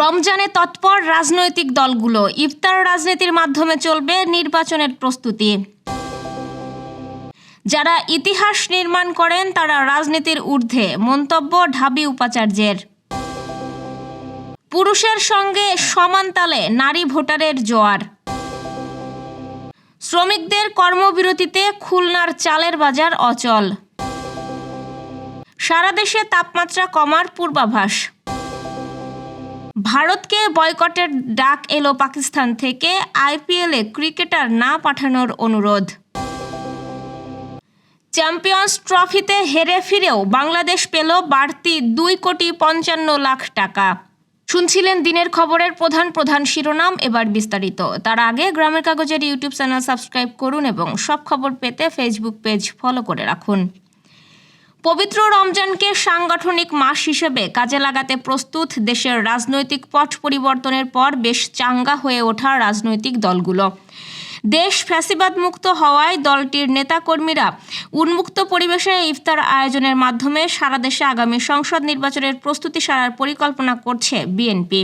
রমজানে তৎপর রাজনৈতিক দলগুলো ইফতার রাজনীতির মাধ্যমে চলবে নির্বাচনের প্রস্তুতি। যারা ইতিহাস নির্মাণ করেন, তারা রাজনীতির ঊর্ধ্বে, মন্তব্য ঢাবি উপাচার্যের। পুরুষের সঙ্গে সমান তালে নারী ভোটারের জোয়ার। শ্রমিকদের কর্মবিরতিতে খুলনার চালের বাজার অচল। সারা দেশে তাপমাত্রা কমার পূর্বাভাস। ভারতকে বয়কটের ডাক এলো পাকিস্তান থেকে আইপিএলে ক্রিকেটার না পাঠানোর অনুরোধ। চ্যাম্পিয়ন্স ট্রফিতে হেরে ফিরেও বাংলাদেশ পেল বাড়তি দুই কোটি পঞ্চান্ন লাখ টাকা। শুনছিলেন দিনের খবরের প্রধান প্রধান শিরোনাম এবার বিস্তারিত। তার আগে গ্রামের কাগজের ইউটিউব চ্যানেল সাবস্ক্রাইব করুন এবং সব খবর পেতে ফেসবুক পেজ ফলো করে রাখুন। পবিত্র রমজানকে সাংগঠনিক মাস হিসেবে কাজে লাগাতে প্রস্তুত দেশের রাজনৈতিক পট পরিবর্তনের পর বেশ চাঙ্গা হয়ে ওঠা রাজনৈতিক দলগুলো। দেশ ফ্যাসিবাদ মুক্ত হওয়ায় দলটির নেতাকর্মীরা উন্মুক্ত পরিবেশে ইফতার আয়োজনের মাধ্যমে সারা দেশে আগামী সংসদ নির্বাচনের প্রস্তুতি সারার পরিকল্পনা করছে বিএনপি।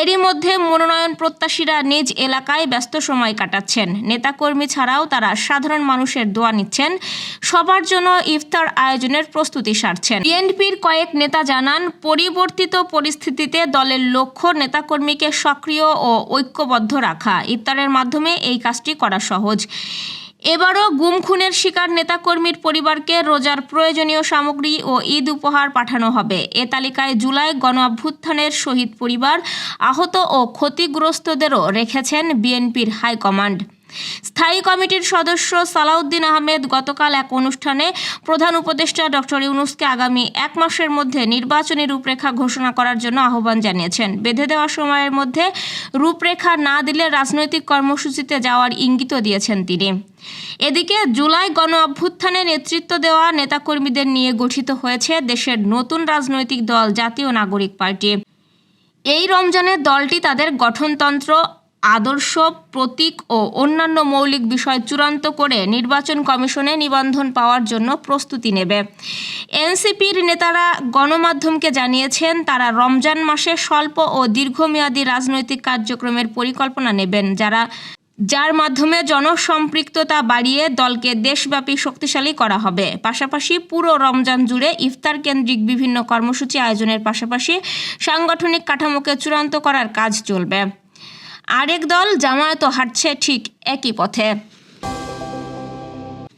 এরই মধ্যে মনোনয়ন প্রত্যাশীরা নিজ এলাকায় ব্যস্ত সময় কাটাচ্ছেন। নেতাকর্মী ছাড়াও তারা সাধারণ মানুষের দোয়া নিচ্ছেন। সবার জন্য ইফতার আয়োজনের প্রস্তুতি সারছেন। বিএনপির কয়েক নেতা জানান, পরিবর্তিত পরিস্থিতিতে দলের লক্ষ্য নেতাকর্মীকে সক্রিয় ও ঐক্যবদ্ধ রাখা। ইফতারের মাধ্যমে এই কাজটি করা সহজ। এবারও গুম খুনের শিকার নেতাকর্মীর পরিবারকে রোজার প্রয়োজনীয় সামগ্রী ও ঈদ উপহার পাঠানো হবে। এ তালিকায় জুলাই গণ অভ্যুত্থানের শহীদ পরিবার আহত ও ক্ষতিগ্রস্তদেরও রেখেছেন বিএনপির হাইকমান্ড। স্থায়ী কমিটির সদস্য সালাউদ্দিন আহমেদ গতকাল এক অনুষ্ঠানে প্রধান উপদেষ্টা ডক্টর ইউনুসকে আগামী এক মাসের মধ্যে নির্বাচনী রূপরেখা ঘোষণা করার জন্য আহ্বান জানিয়েছেন। বেঁধে দেওয়া সময়ের মধ্যে রূপরেখা না দিলে রাজনৈতিক কর্মসূচিতে যাওয়ার ইঙ্গিতও দিয়েছেন তিনি। এদিকে জুলাই গণ অভ্যুত্থানে নেতৃত্ব দেওয়া নেতাকর্মীদের নিয়ে গঠিত হয়েছে দেশের নতুন রাজনৈতিক দল জাতীয় নাগরিক পার্টি। এই রমজানে দলটি তাদের গঠনতন্ত্র আদর্শ, প্রতীক ও অন্যান্য মৌলিক বিষয় চূড়ান্ত করে নির্বাচন কমিশনে নিবন্ধন পাওয়ার জন্য প্রস্তুতি নেবে। এনসিপির নেতারা গণমাধ্যমকে জানিয়েছেন, তারা রমজান মাসে স্বল্প ও দীর্ঘমেয়াদী রাজনৈতিক কার্যক্রমের পরিকল্পনা নেবেন, যারা, যার মাধ্যমে জনসম্পৃক্ততা বাড়িয়ে দলকে দেশব্যাপী শক্তিশালী করা হবে। পাশাপাশি পুরো রমজান জুড়ে ইফতার কেন্দ্রিক বিভিন্ন কর্মসূচি আয়োজনের পাশাপাশি সাংগঠনিক কাঠামোকে চূড়ান্ত করার কাজ চলবে। আরেক দল জামায়াতও হাঁটছে ঠিক একই পথে।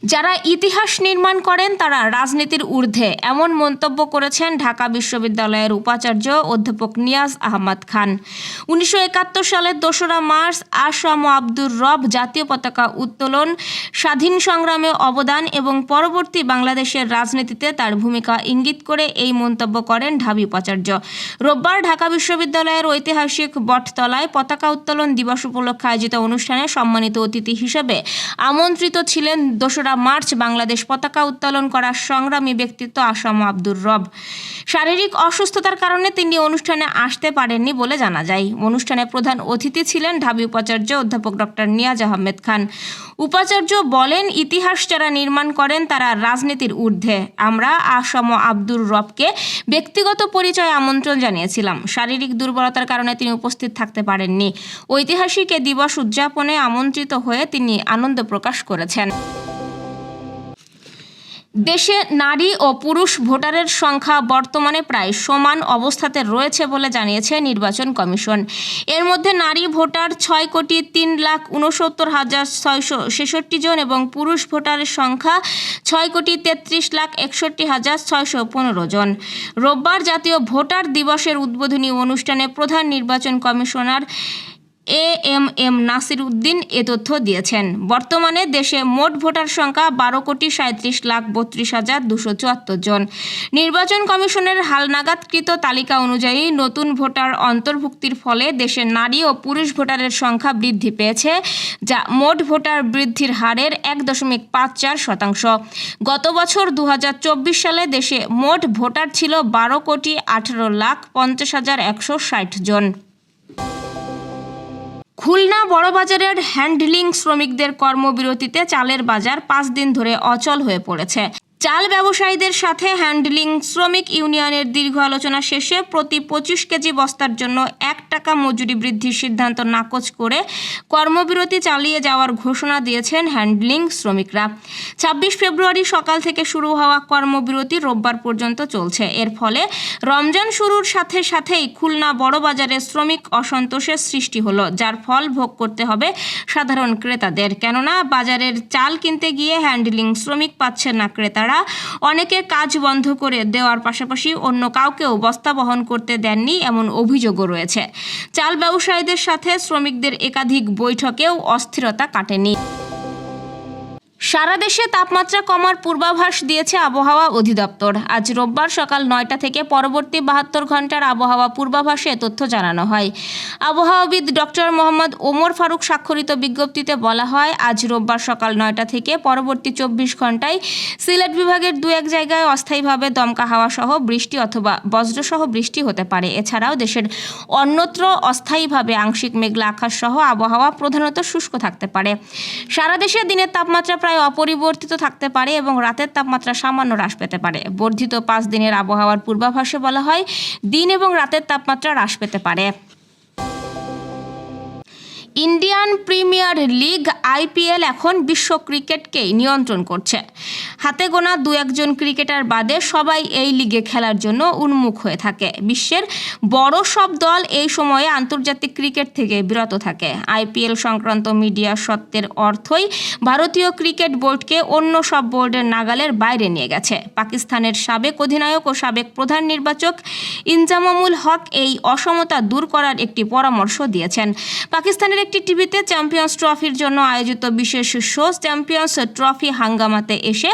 যারা ইতিহাস নির্মাণ করেন, তারা রাজনীতির ঊর্ধ্বে। এমন মন্তব্য করেছেন ঢাকা বিশ্ববিদ্যালয়ের উপাচার্য অধ্যাপক নিয়াজ আহমদ খান। উনিশশো একাত্তর সালের দোসরা মার্চ আসাম আব্দুর রব জাতীয় পতাকা উত্তোলন, স্বাধীন সংগ্রামে অবদান এবং পরবর্তী বাংলাদেশের রাজনীতিতে তার ভূমিকা ইঙ্গিত করে এই মন্তব্য করেন ঢাবি উপাচার্য। রোববার ঢাকা বিশ্ববিদ্যালয়ের ঐতিহাসিক বটতলায় পতাকা উত্তোলন দিবস উপলক্ষে আয়োজিত অনুষ্ঠানে সম্মানিত অতিথি হিসেবে আমন্ত্রিত ছিলেন দোসরা মার্চ বাংলাদেশ পতাকা উত্তোলন করা সংগ্রামী ব্যক্তিত্ব আসাম আব্দুর রব। শারীরিক অসুস্থতার কারণে তিনি অনুষ্ঠানে আসতে পারেননি বলে জানা যায়। অনুষ্ঠানে প্রধান অতিথি ছিলেন ঢাবি উপাচার্য অধ্যাপক ডক্টর নিয়াজ আহমেদ খান। উপাচার্য বলেন, ইতিহাস যারা নির্মাণ করেন তারা রাজনীতির ঊর্ধ্বে। আমরা আসম আব্দুর রবকে ব্যক্তিগত পরিচয় আমন্ত্রণ জানিয়েছিলাম। শারীরিক দুর্বলতার কারণে তিনি উপস্থিত থাকতে পারেননি। ঐতিহাসিক এ দিবস উদযাপনে আমন্ত্রিত হয়ে তিনি আনন্দ প্রকাশ করেছেন। দেশে নারী ও পুরুষ ভোটারের সংখ্যা বর্তমানে প্রায় সমান অবস্থাতে রয়েছে বলে জানিয়েছে নির্বাচন কমিশন। এর মধ্যে নারী ভোটার ছয় কোটি তিন লাখ উনসত্তর হাজার ছয়শো ছেষট্টি জন এবং পুরুষ ভোটারের সংখ্যা ছয় কোটি তেত্রিশ লাখ একষট্টি হাজার ছয়শো পনেরো জন। রোববার জাতীয় ভোটার দিবসের উদ্বোধনী অনুষ্ঠানে প্রধান নির্বাচন commissioner A M M Nasir Uddin এ তথ্য দিয়েছেন। বর্তমানে দেশে মোট ভোটার সংখ্যা বারো কোটি সাঁত্রিশ লাখ বত্রিশ হাজার দুশো চুয়াত্তর জন। নির্বাচন কমিশনের হালনাগাদকৃত তালিকা অনুযায়ী নতুন ভোটার অন্তর্ভুক্তির ফলে দেশে নারী ও পুরুষ ভোটারের সংখ্যা বৃদ্ধি পেয়েছে, যা মোট ভোটার বৃদ্ধির হারের এক দশমিক পাঁচ চার শতাংশ। গত বছর দু হাজার চব্বিশ সালে দেশে মোট ভোটার ছিল বারো কোটি আঠেরো লাখ পঞ্চাশ হাজার একশো ষাট জন। খুলনা বড়বাজারের হ্যান্ডলিং শ্রমিকদের কর্মবিরতিতে চালের বাজার পাঁচ দিন ধরে অচল হয়ে পড়েছে। চাল ব্যবসায়ীদের সাথে হ্যান্ডলিং শ্রমিক ইউনিয়নের দীর্ঘ আলোচনা শেষে প্রতি পঁচিশ কেজি বস্তার জন্য এক টাকা মজুরি বৃদ্ধির সিদ্ধান্ত নাকচ করে কর্মবিরতি চালিয়ে যাওয়ার ঘোষণা দিয়েছেন হ্যান্ডলিং শ্রমিকরা। ছাব্বিশ ফেব্রুয়ারি সকাল থেকে শুরু হওয়া কর্মবিরতি রোববার পর্যন্ত চলছে। এর ফলে রমজান শুরুর সাথে সাথেই খুলনা বড়বাজারে শ্রমিক অসন্তোষের সৃষ্টি হলো, যার ফল ভোগ করতে হবে সাধারণ ক্রেতাদের। কেননা বাজারের চাল কিনতে গিয়ে হ্যান্ডলিং শ্রমিক পাচ্ছেন না ক্রেতারা। অনেকে কাজ বন্ধ করে দেওয়ার পাশাপাশি অন্য কাউকেও বস্তা বহন করতে দেননি এমন অভিযোগও রয়েছে। চাল ব্যবসায়ীদের সাথে শ্রমিকদের একাধিক বৈঠকেও অস্থিরতা কাটেনি। সারা দেশে তাপমাত্রা কমার পূর্বাভাস দিয়েছে আবহাওয়া অধিদপ্তর। আজ রোববার সকাল নয়টা থেকে পরবর্তী বাহাত্তর ঘণ্টার আবহাওয়া পূর্বাভাসে তথ্য জানানো হয়। আবহাওয়াবিদ ডক্টর মোহাম্মদ ওমর ফারুক স্বাক্ষরিত বিজ্ঞপ্তিতে বলা হয়, আজ রোববার সকাল নয়টা থেকে পরবর্তী চব্বিশ ঘন্টায় সিলেট বিভাগের দু এক জায়গায় অস্থায়ীভাবে দমকা হাওয়া সহ বৃষ্টি অথবা বজ্রসহ বৃষ্টি হতে পারে। এছাড়াও দেশের অন্যত্র অস্থায়ীভাবে আংশিক মেঘলা আকাশ সহ আবহাওয়া প্রধানত শুষ্ক থাকতে পারে। সারা দেশে দিনের তাপমাত্রা প্রায় অপরিবর্তিত থাকতে পারে এবং রাতের তাপমাত্রা সামান্য হ্রাস পেতে পারে। বর্ধিত পাঁচ দিনের আবহাওয়ার পূর্বাভাসে বলা হয়, দিন এবং রাতের তাপমাত্রা হ্রাস পেতে পারে। ইন্ডিয়ান প্রিমিয়ার লিগ আইপিএল এখন বিশ্ব ক্রিকেটকেই নিয়ন্ত্রণ করছে। হাতে গোনা দু একজন ক্রিকেটার বাদে সবাই এই লিগে খেলার জন্য উন্মুখ হয়ে থাকে। বিশ্বের বড় সব দল এই সময়ে আন্তর্জাতিক ক্রিকেট থেকে বিরত থাকে। আইপিএল সংক্রান্ত মিডিয়া সত্ত্বের অর্থই ভারতীয় ক্রিকেট বোর্ডকে অন্য সব বোর্ডের নাগালের বাইরে নিয়ে গেছে। পাকিস্তানের সাবেক অধিনায়ক ও সাবেক প্রধান নির্বাচক ইনজামামুল হক এই অসমতা দূর করার একটি পরামর্শ দিয়েছেন। পাকিস্তানের একটি টিভিতে চ্যাম্পিয়ন্স ট্রফির জন্য আয়োজিত বিশেষ শো চ্যাম্পিয়ন্স ট্রফি হাঙ্গামাতে এসে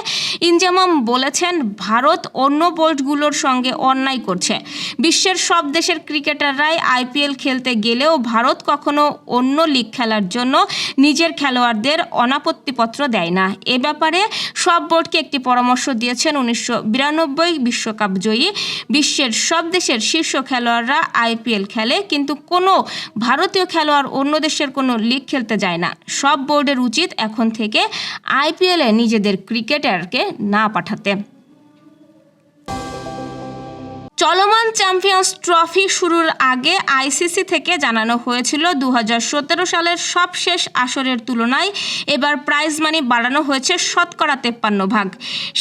ইনজামাম বলেছেন, ভারত অন্য বোর্ডগুলোর সঙ্গে অন্যায় করছে। বিশ্বের সব দেশের ক্রিকেটাররাই আইপিএল খেলতে গেলেও ভারত কখনো অন্য লিগ খেলার জন্য নিজের খেলোয়াড়দের অনাপত্তিপত্র দেয় না। এ ব্যাপারে সব বোর্ডকে একটি পরামর্শ দিয়েছেন উনিশশো বিরানব্বই বিশ্বকাপ জয়ী বিশ্বের সব দেশের শীর্ষ খেলোয়াড়রা আইপিএল খেলে, কিন্তু কোনো ভারতীয় খেলোয়াড় অন্য দেশের কোনো লিগ খেলতে যায় না। সব বোর্ডের উচিত এখন থেকে আইপিএলে নিজেদের ক্রিকেটারকে না পাঠাতে। চলমান চ্যাম্পিয়ন্স ট্রফি শুরুর আগে আইসিসি থেকে জানানো হয়েছিল দু হাজার সতেরো সালের সবশেষ আসরের তুলনায়। এবার প্রাইজ মানি বাড়ানো হয়েছে শতকরা তেপ্পান্ন ভাগ।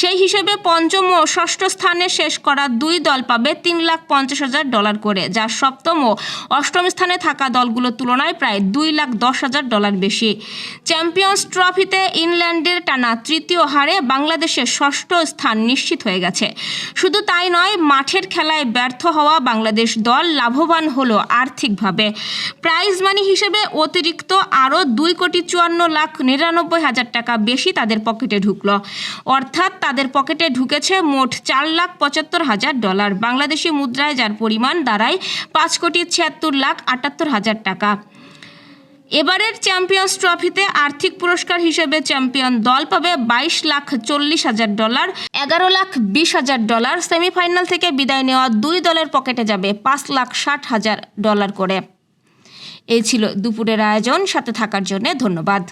সেই হিসেবে পঞ্চম ও ষষ্ঠ স্থানে শেষ করা দুই দল পাবে তিন লাখ পঞ্চাশ হাজার ডলার করে, যা সপ্তম ও অষ্টম স্থানে থাকা দলগুলোর তুলনায় প্রায় দুই লাখ দশ হাজার ডলার বেশি। চ্যাম্পিয়ন্স ট্রফিতে ইংল্যান্ডের টানা তৃতীয় হারে বাংলাদেশের ষষ্ঠ স্থান নিশ্চিত হয়ে গেছে। শুধু তাই নয়, মাঠের খেলায় ব্যর্থ হওয়া বাংলাদেশ দল লাভবান হলো আর্থিকভাবে। প্রাইজ মানি হিসেবে অতিরিক্ত আরও দুই কোটি চুয়ান্ন লাখ নিরানব্বই হাজার টাকা বেশি তাদের পকেটে ঢুকল। অর্থাৎ তাদের পকেটে ঢুকেছে মোট চার লাখ পঁচাত্তর হাজার ডলার। বাংলাদেশি মুদ্রায় যার পরিমাণ দাঁড়ায় পাঁচ কোটি ছিয়াত্তর লাখ আটাত্তর হাজার টাকা। এবারের চ্যাম্পিয়ন্স ট্রফিতে আর্থিক পুরস্কার হিসেবে চ্যাম্পিয়ন দল পাবে বাইশ লাখ চল্লিশ হাজার ডলার, এগারো লাখ বিশ হাজার ডলার। সেমিফাইনাল থেকে বিদায় নেওয়া দুই দলের পকেটে যাবে পাঁচ লাখ ষাট হাজার ডলার করে। এই ছিল দুপুরের আয়োজন। সাথে থাকার জন্য ধন্যবাদ।